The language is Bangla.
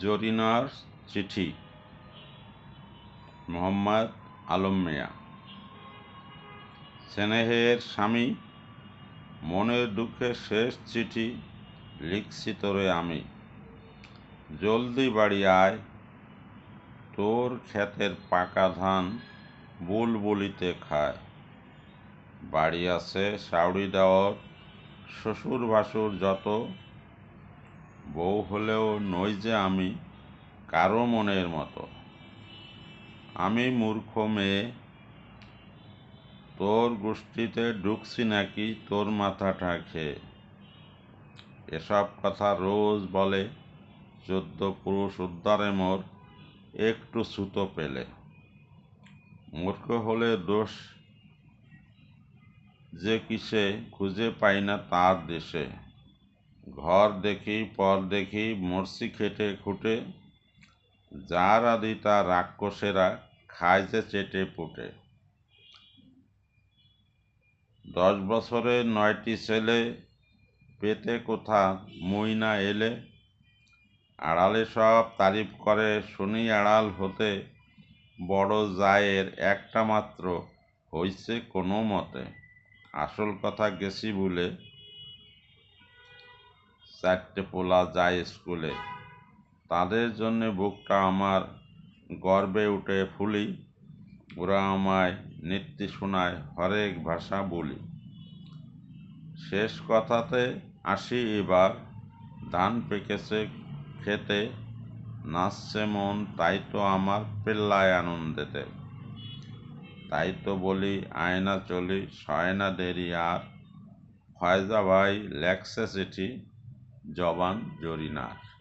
জরিনার চিঠি। মোহাম্মদ আলম মিয়া। স্নেহের স্বামী, মনের দুঃখে শেষ চিঠি লিখছি তোরে আমি। জলদি বাড়ি আয়, তোর ক্ষেতের পাকা ধান বুলবুলিতে খায়। বাড়ি আছে সাউরি দেওয়ার শ্বশুর ভাসুর যত বউ হলেও নই যে আমি কারও মনের মতো। আমি মূর্খ মেয়ে, তোর গোষ্ঠীতে ঢুকছি নাকি তোর মাথাটা খেয়ে। এসব কথা রোজ বলে চোদ্দ পুরুষ উদ্ধারে মোর একটু সুতো পেলে। মূর্খ হলে দোষ যে কিসে খুঁজে পাই না তার দেশে। ঘর দেখি পর দেখি, মরসি খেটে খুঁটে, যার আদি তার রাক্ষসেরা যে চেটে পুটে। দশ বছরে নয়টি ছেলে পেতে কোথা মুই না এলে? আড়ালে সব তারিফ করে, শুনি আড়াল হতে, বড় জায়ের একটা মাত্র হইছে কোনো মতে। আসল কথা গেছি বলে চারটে পোলা যায় স্কুলে। তাদের জন্যে বুকটা আমার গর্বে উঠে ফুলি। ওরা আমায় নৃত্য শোনায়, হরেক ভাষা বলি। শেষ কথাতে আসি এবার, ধান পেকেছে খেতে, নাচছে মন, তাই তো আমার পেল্লায় আনন্দেতে। তাই তো বলি, আয়না চলি সয়না দেরি আর। ফয়জা ভাই, লেখছে চিঠি। জবান জরিনার।